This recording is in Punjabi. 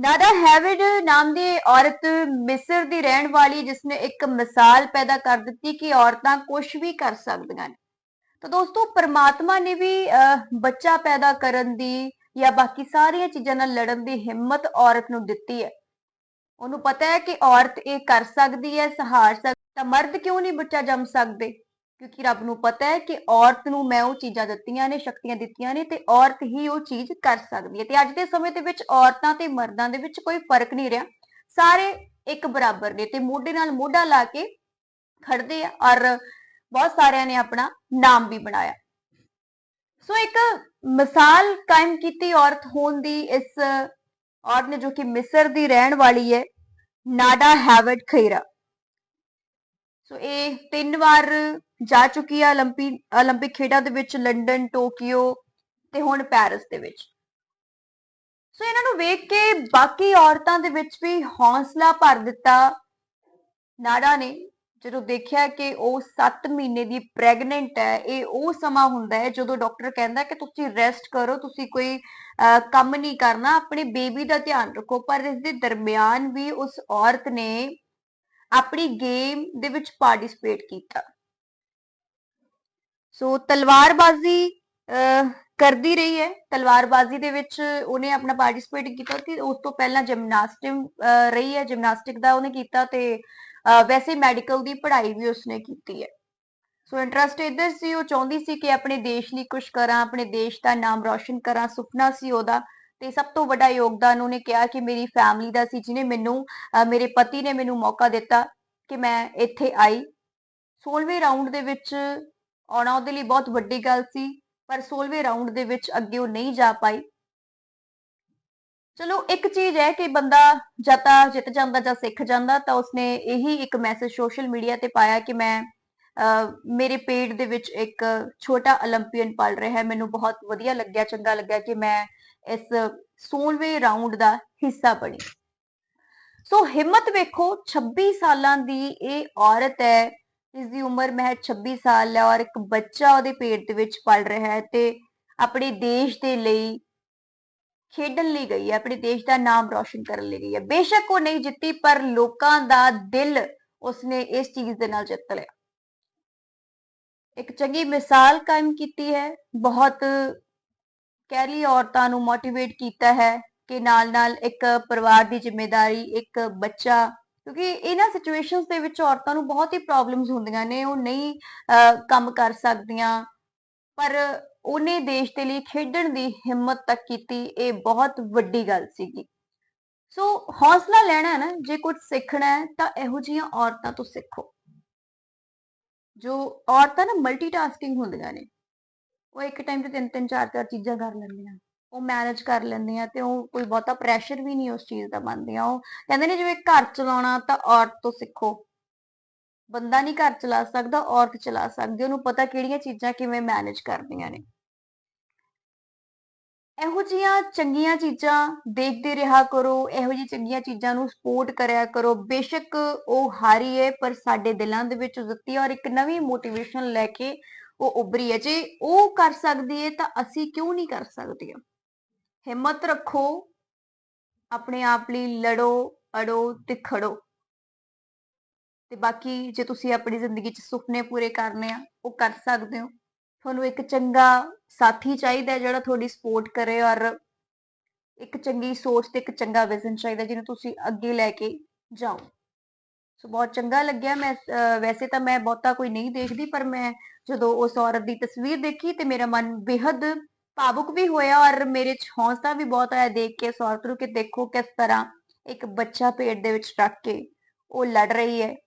ਨਾਡਾ ਹੈਵਿਡ ਨਾਮ ਦੀ ਔਰਤ ਮਿਸਰ ਦੀ ਰਹਿਣ ਵਾਲੀ ਜਿਸਨੇ ਇੱਕ ਮਿਸਾਲ ਪੈਦਾ ਕਰ ਦਿੱਤੀ ਕਿ ਔਰਤਾਂ ਕੁਝ ਵੀ ਕਰ ਸਕਦੀਆਂ ਨੇ। ਤਾਂ ਦੋਸਤੋ ਪਰਮਾਤਮਾ ਨੇ ਵੀ ਅਹ, ਬੱਚਾ ਪੈਦਾ ਕਰਨ ਦੀ ਜਾਂ ਬਾਕੀ ਸਾਰੀਆਂ ਚੀਜ਼ਾਂ ਨਾਲ ਲੜਨ ਦੀ ਹਿੰਮਤ ਔਰਤ ਨੂੰ ਦਿੱਤੀ ਹੈ। ਉਹਨੂੰ ਪਤਾ ਹੈ ਕਿ ਔਰਤ ਇਹ ਕਰ ਸਕਦੀ ਹੈ ਸਹਾਰ ਸਕਦੀ ਤਾਂ ਮਰਦ ਕਿਉਂ ਨਹੀਂ ਬੱਚਾ ਜੰਮ ਸਕਦੇ? ਕਿਉਂਕਿ ਰੱਬ ਨੂੰ ਪਤਾ ਹੈ ਕਿ ਔਰਤ ਨੂੰ ਮੈਂ ਉਹ ਚੀਜ਼ਾਂ ਦਿੱਤੀਆਂ ਨੇ, ਸ਼ਕਤੀਆਂ ਦਿੱਤੀਆਂ ਨੇ ਤੇ ਔਰਤ ਹੀ ਉਹ ਚੀਜ਼ ਕਰ ਸਕਦੀ ਹੈ। ਤੇ ਅੱਜ ਦੇ ਸਮੇਂ ਦੇ ਵਿੱਚ ਔਰਤਾਂ ਤੇ ਮਰਦਾਂ ਦੇ ਵਿੱਚ ਕੋਈ ਫ਼ਰਕ ਨਹੀਂ ਰਿਹਾ। ਸਾਰੇ ਇੱਕ ਬਰਾਬਰ ਨੇ ਤੇ ਮੋਢੇ ਨਾਲ ਮੋਢਾ ਲਾ ਕੇ ਖੜਦੇ ਆ ਔਰ ਬਹੁਤ ਸਾਰਿਆਂ ਨੇ ਆਪਣਾ ਨਾਮ ਵੀ ਬਣਾਇਆ। ਸੋ ਇੱਕ ਮਿਸਾਲ ਕਾਇਮ ਕੀਤੀ ਔਰਤ ਹੋਣ ਦੀ, ਇਸ ਔਰਤ ਨੇ ਜੋ ਕਿ ਮਿਸਰ ਦੀ ਰਹਿਣ ਵਾਲੀ ਹੈ, ਨਾਡਾ ਹੈਵਰਡ ਖੈਰਾ। ਸੋ ਇਹ ਤਿੰਨ ਵਾਰ ਜਾ ਚੁੱਕੀ ਹੈ 올림픽 올림픽 ਖੇਡਾਂ ਦੇ ਵਿੱਚ ਲੰਡਨ ਟੋਕੀਓ ਤੇ ਹੁਣ ਪੈਰਿਸ ਦੇ ਵਿੱਚ ਸੋ ਇਹਨਾਂ ਨੂੰ ਵੇਖ ਕੇ ਬਾਕੀ ਔਰਤਾਂ ਦੇ ਵਿੱਚ ਵੀ ਹੌਸਲਾ ਭਰ ਦਿੱਤਾ ਨਾਡਾ ਨੇ ਜਦੋਂ ਦੇਖਿਆ ਕਿ ਉਹ 7 ਮਹੀਨੇ ਦੀ ਪ੍ਰੈਗਨੈਂਟ ਹੈ ਇਹ ਉਹ ਸਮਾਂ ਹੁੰਦਾ ਹੈ ਜਦੋਂ ਡਾਕਟਰ ਕਹਿੰਦਾ ਕਿ ਤੁਸੀਂ ਰੈਸਟ ਕਰੋ ਤੁਸੀਂ ਕੋਈ ਅਹ, ਕੰਮ ਨਹੀਂ ਕਰਨਾ ਆਪਣੇ ਬੇਬੀ ਦਾ ਧਿਆਨ ਰੱਖੋ ਪਰ ਇਸ ਦੇ ਦਰਮਿਆਨ ਵੀ ਉਸ ਔਰਤ ਨੇ ਆਪਣੀ ਗੇਮ ਦੇ ਵਿੱਚ ਪਾਰਟਿਸਿਪੇਟ ਕੀਤਾ ਸੋ ਤਲਵਾਰਬਾਜ਼ੀ ਕਰਦੀ ਰਹੀ ਹੈ। ਤਲਵਾਰਬਾਜ਼ੀ ਦੇ ਵਿੱਚ ਉਹਨੇ ਆਪਣਾ ਪਾਰਟਿਸਿਪੇਟ ਕੀਤਾ ਤੇ ਉਸ ਤੋਂ ਪਹਿਲਾਂ ਜਿਮਨਾਸਟਿਕ ਰਹੀ ਹੈ। ਜਿਮਨਾਸਟਿਕ ਦਾ ਉਹਨੇ ਕੀਤਾ ਤੇ ਵੈਸੇ ਮੈਡੀਕਲ ਦੀ ਪੜ੍ਹਾਈ ਵੀ ਉਸਨੇ ਕੀਤੀ ਹੈ। ਸੋ ਇੰਟਰਸਟ ਇੱਧਰ ਸੀ ਉਹ ਚਾਹੁੰਦੀ ਸੀ ਕਿ ਆਪਣੇ ਦੇਸ਼ ਲਈ ਕੁਝ ਕਰਾਂ ਆਪਣੇ ਦੇਸ਼ ਦਾ ਨਾਮ ਰੌਸ਼ਨ ਕਰਾਂ ਸੁਪਨਾ ਸੀ ਉਹਦਾ। ਤੇ ਸਭ ਤੋਂ ਵੱਡਾ ਯੋਗਦਾਨ ਉਹਨੇ ਕਿਹਾ ਕਿ ਮੇਰੀ ਫੈਮਿਲੀ ਦਾ ਸੀ ਜਿਨੇ ਮੈਨੂੰ ਅਹ, ਮੇਰੇ ਪਤੀ ਨੇ ਮੈਨੂੰ ਮੌਕਾ ਦਿੱਤਾ ਕਿ ਮੈਂ ਇੱਥੇ ਆਈ। 16ਵੇਂ ਰਾਉਂਡ ਦੇ ਵਿੱਚ ਆਉਣਾ ਉਹਦੇ ਲਈ ਬਹੁਤ ਵੱਡੀ ਗੱਲ ਸੀ, ਪਰ 16ਵੇਂ ਰਾਉਂਡ ਦੇ ਵਿੱਚ ਅੱਗੇ ਉਹ ਨਹੀਂ ਜਾ ਪਾਈ। ਚਲੋ ਇੱਕ ਚੀਜ਼ ਹੈ ਕਿ ਬੰਦਾ ਜਾਂ ਤਾਂ ਜਿੱਤ ਜਾਂਦਾ ਜਾਂ ਸਿੱਖ ਜਾਂਦਾ, ਤਾਂ ਉਸਨੇ ਇਹੀ ਇੱਕ ਮੈਸੇਜ ਸੋਸ਼ਲ ਮੀਡੀਆ ਤੇ ਪਾਇਆ ਕਿ ਮੈਂ ਮੇਰੇ ਪੇਟ ਦੇ ਵਿੱਚ ਇੱਕ ਛੋਟਾ 올림픽ਨ ਪਲ ਰਿਹਾ ਹੈ। ਮੈਨੂੰ ਬਹੁਤ ਵਧੀਆ ਲੱਗਿਆ, ਚੰਗਾ ਲੱਗਿਆ ਕਿ ਮੈਂ ਇਸ 16ਵੇਂ ਰਾਉਂਡ ਦਾ ਹਿੱਸਾ ਬਣੀ। ਸੋ ਹਿੰਮਤ ਵੇਖੋ 26 ਸਾਲਾਂ ਦੀ ਇਹ ਔਰਤ ਹੈ ਇਸ ਦੀ ਉਮਰ ਮਹਿਜ 26 ਸਾਲ ਹੈ ਔਰ ਇੱਕ ਬੱਚਾ ਉਹਦੇ ਪੇਟ ਦੇ ਵਿੱਚ ਪਲ ਰਿਹਾ ਹੈ ਤੇ ਆਪਣੇ ਦੇਸ਼ ਦੇ ਲਈ ਖੇਡਣ ਲਈ ਗਈ ਹੈ, ਆਪਣੇ ਦੇਸ਼ ਦਾ ਨਾਮ ਰੌਸ਼ਨ ਕਰਨ ਲਈ ਗਈ ਹੈ। ਬੇਸ਼ੱਕ ਉਹ ਨਹੀਂ ਜਿੱਤੀ, ਪਰ ਲੋਕਾਂ ਦਾ ਦਿਲ ਉਸਨੇ ਇਸ ਚੀਜ਼ ਦੇ ਨਾਲ ਜਿੱਤ ਲਿਆ। ਇੱਕ ਚੰਗੀ ਮਿਸਾਲ ਕਾਇਮ ਕੀਤੀ ਹੈ, ਬਹੁਤ ਕਹਿ ਲਈ ਔਰਤਾਂ ਨੂੰ ਮੋਟੀਵੇਟ ਕੀਤਾ ਹੈ ਕਿ ਨਾਲ-ਨਾਲ ਇੱਕ ਪਰਿਵਾਰ ਦੀ ਜ਼ਿੰਮੇਵਾਰੀ ਇੱਕ ਬੱਚਾ ਕਿਉਂਕਿ ਇਹਨਾਂ ਸਿਚੁਏਸ਼ਨਸ ਦੇ ਵਿੱਚ ਔਰਤਾਂ ਨੂੰ ਬਹੁਤ ਹੀ ਪ੍ਰੋਬਲਮਸ ਹੁੰਦੀਆਂ ਨੇ ਉਹ ਨਹੀਂ ਅਹ, ਕੰਮ ਕਰ ਸਕਦੀਆਂ। ਪਰ ਉਹਨੇ ਦੇਸ਼ ਦੇ ਲਈ ਖੇਡਣ ਦੀ ਹਿੰਮਤ ਤੱਕ ਕੀਤੀ ਇਹ ਬਹੁਤ ਵੱਡੀ ਗੱਲ ਸੀਗੀ। ਸੋ ਹੌਸਲਾ ਲੈਣਾ ਹੈ ਨਾ ਜੇ ਕੁਝ ਸਿੱਖਣਾ ਹੈ ਤਾਂ ਇਹੋ ਜਿਹੀਆਂ ਔਰਤਾਂ ਤੋਂ ਸਿੱਖੋ। ਜੋ ਔਰਤਾਂ ਨਾ ਮਲਟੀਟਾਸਕਿੰਗ ਹੁੰਦੀਆਂ ਨੇ ਉਹ ਇੱਕ ਟਾਈਮ ਤੇ ਤਿੰਨ ਤਿੰਨ ਚਾਰ ਚਾਰ ਚੀਜ਼ਾਂ ਕਰ ਲੈਂਦੀਆਂ। ਉਹ ਮੈਨੇਜ ਕਰ ਲੈਂਦੀਆਂ ਤੇ ਉਹ ਕੋਈ ਬਹੁਤਾ ਪ੍ਰੈਸ਼ਰ ਵੀ ਨਹੀਂ ਉਸ ਚੀਜ਼ ਦਾ ਬਣਦੀਆਂ। ਉਹ ਕਹਿੰਦੇ ਨੇ ਜਿਵੇਂ ਘਰ ਚਲਾਉਣਾ ਤਾਂ ਔਰਤ ਤੋਂ ਸਿੱਖੋ। ਬੰਦਾ ਨਹੀਂ ਘਰ ਚਲਾ ਸਕਦਾ, ਔਰਤ ਚਲਾ ਸਕਦੀ ਉਹਨੂੰ ਪਤਾ ਕਿਹੜੀਆਂ ਚੀਜ਼ਾਂ ਕਿਵੇਂ ਮੈਨੇਜ ਕਰਦੀਆਂ ਨੇ। ਇਹੋ ਜਿਹੀਆਂ ਚੰਗੀਆਂ ਚੀਜ਼ਾਂ ਦੇਖਦੇ ਰਿਹਾ ਕਰੋ, ਇਹੋ ਜਿਹੀ ਚੰਗੀਆਂ ਚੀਜ਼ਾਂ ਨੂੰ ਸਪੋਰਟ ਕਰਿਆ ਕਰੋ। ਬੇਸ਼ੱਕ ਉਹ ਹਾਰੀ ਹੈ, ਪਰ ਸਾਡੇ ਦਿਲਾਂ ਦੇ ਵਿੱਚ ਉਹ ਔਰ ਇੱਕ ਨਵੀਂ ਮੋਟੀਵੇਸ਼ਨ ਲੈ ਕੇ ਉਹ ਉਭਰੀ ਹੈ। ਜੇ ਉਹ ਕਰ ਸਕਦੀ ਹੈ ਤਾਂ ਅਸੀਂ ਕਿਉਂ ਨਹੀਂ ਕਰ ਸਕਦੇ? ਹਿੰਮਤ ਰੱਖੋ ਆਪਣੇ ਆਪ ਲਈ ਲੜੋ ਅੜੋ ਤੇ ਖੜੋ। ਤੇ ਬਾਕੀ ਜੇ ਤੁਸੀਂ ਆਪਣੀ ਜ਼ਿੰਦਗੀ 'ਚ ਸੁਪਨੇ ਪੂਰੇ ਕਰਨੇ ਆ ਉਹ ਕਰ ਸਕਦੇ ਹੋ। ਤੁਹਾਨੂੰ ਇੱਕ ਚੰਗਾ ਸਾਥੀ ਚਾਹੀਦਾ ਜਿਹੜਾ ਤੁਹਾਡੀ ਸਪੋਰਟ ਕਰੇ ਔਰ ਇੱਕ ਚੰਗੀ ਸੋਚ ਤੇ ਇੱਕ ਚੰਗਾ ਵਿਜ਼ਨ ਚਾਹੀਦਾ ਜਿਹਨੂੰ ਤੁਸੀਂ ਅੱਗੇ ਲੈ ਕੇ ਜਾਓ। ਸੋ ਬਹੁਤ ਚੰਗਾ ਲੱਗਿਆ ਮੈਂ ਅਹ, ਵੈਸੇ ਤਾਂ ਮੈਂ ਬਹੁਤਾ ਕੋਈ ਨਹੀਂ ਦੇਖਦੀ ਪਰ ਮੈਂ ਜਦੋਂ ਉਸ ਔਰਤ ਦੀ ਤਸਵੀਰ ਦੇਖੀ ਤੇ ਮੇਰਾ ਮਨ ਬੇहद ਭਾਵੁਕ ਵੀ ਹੋਇਆ ਔਰ ਮੇਰੇ ਚ ਹੌਸਲਾ ਵੀ ਬਹੁਤ ਆਇਆ ਦੇਖ ਕੇ ਇਸ ਨੂੰ ਕਿ ਦੇਖੋ ਕਿਸ ਤਰ੍ਹਾਂ ਇੱਕ ਬੱਚਾ ਪੇਟ ਦੇ ਵਿੱਚ ਰੱਖ ਕੇ ਉਹ ਲੜ ਰਹੀ ਹੈ।